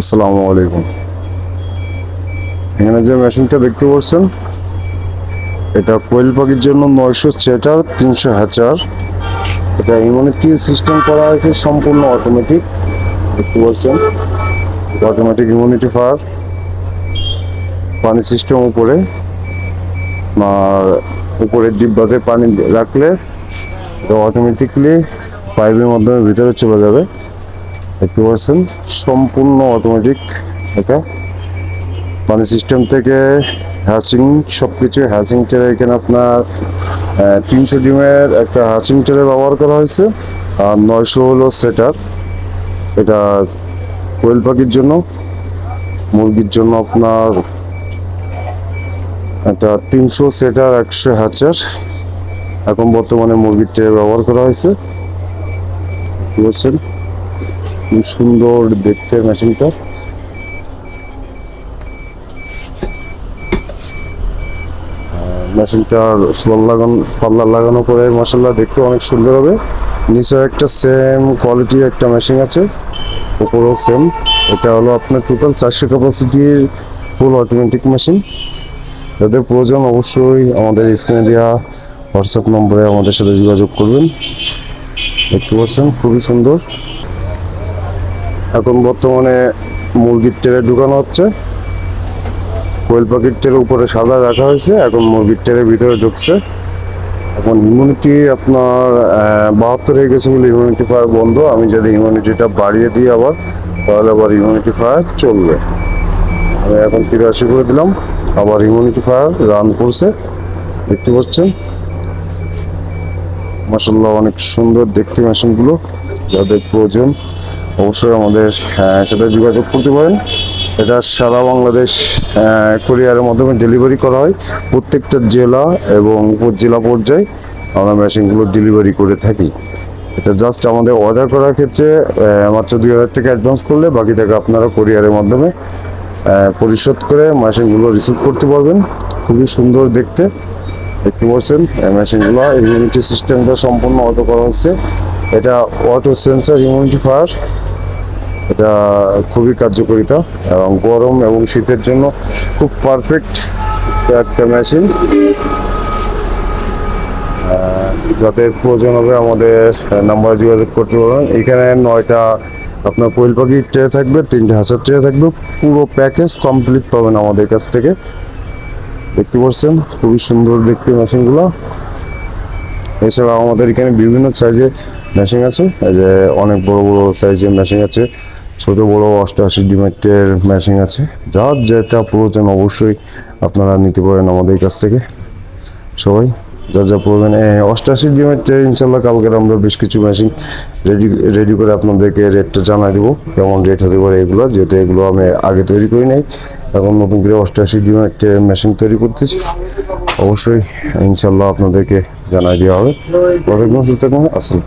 আসসালামু আলাইকুম। এখানে যে মেশিনটা দেখতে পাচ্ছেন, এটা কোয়েল পাখির জন্য নয়শো চেটার তিনশো হ্যাচার এটা ইমিউনিটি সিস্টেম করা হয়েছে, সম্পূর্ণ অটোমেটিক দেখতে পাচ্ছেন অটোমেটিক ইমিউনিটি ফায়ার পানি সিস্টেম উপরে। আর উপরের ডিব্বাতে পানি রাখলে, এটা অটোমেটিকলি পাইপের মাধ্যমে ভিতরে চলে যাবে। দেখতে পাচ্ছেন, সম্পূর্ণ অটোমেটিক এটা মানে সিস্টেম থেকে হ্যাচিং সব কিছু হ্যাচিং ট্রে এখানে আপনার তিনশো ডিমের একটা হ্যাচিং ট্রে ব্যবহার করা হয়েছে, আর নয়শো হলো সেটার এটা কোয়েল পাখির জন্য, মুরগির জন্য আপনার একটা তিনশো সেটার একশো হ্যাচার এখন বর্তমানে মুরগির ট্রে ব্যবহার করা হয়েছে। পাচ্ছেন? খুব সুন্দর দেখতে মেশিনটা। মেশিনটার ফল লাগানো, পাল্লা লাগানো করে মশলা দেখতে অনেক সুন্দর হবে। নিচে একটা সেম কোয়ালিটির একটা মেশিন আছে, উপরেও সেম এটা হলো আপনার টোটাল চারশো ক্যাপাসিটির ফুল অটোমেটিক মেশিন যাদের প্রয়োজন অবশ্যই আমাদের স্ক্রিনে দেওয়া হোয়াটসঅ্যাপ নম্বরে আমাদের সাথে যোগাযোগ করবেন। দেখতে পাচ্ছেন, খুবই সুন্দর। এখন বর্তমানে মুরগির তেলে ঢুকানো হচ্ছে। কোয়েল পাখির তেলের উপরে সাদা রাখা হয়েছে, এখন মুরগির তেলের ভিতরে ঢুকছে। এখন ইমিউনিটি আপনার বাহাত্তর হয়ে গেছে বলে ইমিউনিটি ফায়ার বন্ধ। আমি যদি ইমিউনিটিটা বাড়িয়ে দিই আবার, তাহলে আবার ইমিউনিটি ফায়ার চলবে। আমি এখন তিরাশি করে দিলাম, আবার ইমিউনিটি ফায়ার রান করছে। দেখতে পাচ্ছেন? মাসাল্লাহ অনেক সুন্দর দেখতে মেশিনগুলো যাদের প্রয়োজন অবশ্যই আমাদের সাথে যোগাযোগ করতে পারেন। এটা সারা বাংলাদেশ কোরিয়ারের মাধ্যমে ডেলিভারি করা হয়। প্রত্যেকটা জেলা এবং উপজেলা পর্যায়ে আমরা মেশিনগুলো ডেলিভারি করে থাকি। এটা জাস্ট আমাদের অর্ডার করার ক্ষেত্রে মাত্র দুই হাজার টাকা অ্যাডভান্স করলে বাকি টাকা আপনারা কোরিয়ারের মাধ্যমে পরিশোধ করে মেশিনগুলো রিসিভ করতে পারবেন। খুবই সুন্দর দেখতে। দেখতে পাচ্ছেন মেশিনগুলো ইমিউনিটি সিস্টেমটা সম্পূর্ণ অটো করা হচ্ছে। এটা অটো সেন্সার ইমিউনিটি ফায়ার এটা খুবই কার্যকারিতা এবং গরম এবং শীতের জন্য খুব পারফেক্ট একটা মেশিন যাদের প্রয়োজন হবে আমাদের নাম্বারে যোগাযোগ করতে পারবেন। এখানে নয়টা আপনার কোয়েল পাখির ট্রে থাকবে, তিনটে হাঁসের ট্রে থাকবে। পুরো প্যাকেজ কমপ্লিট পাবেন আমাদের কাছ থেকে। দেখতে পাচ্ছেন, খুবই সুন্দর দেখতে মেশিনগুলো এছাড়া আমাদের এখানে বিভিন্ন সাইজের মেশিন আছে যে অনেক বড় বড় সাইজের মেশিন আছে, ছোট বড় অষ্টআশি ডিমেটের মেশিন আছে। যার যেটা প্রয়োজন অবশ্যই আপনারা নিতে পারেন আমাদের কাছ থেকে। সবাই যা যা প্রয়োজন। অষ্টাশি ডিমেটের ইনশাল্লাহ কালকের আমরা বেশ কিছু মেশিন রেডি রেডি করে আপনাদেরকে রেটটা জানাই দেবো, কেমন রেট হতে পারে এগুলো, যেহেতু এগুলো আমি আগে তৈরি করি নাই। এখন নতুন করে অষ্টাশি ডিমের মেশিন তৈরি করতেছি। অবশ্যই ইনশাল্লাহ আপনাদেরকে জানাই দেওয়া হবে। প্রত্যেক মাসে আসসালাম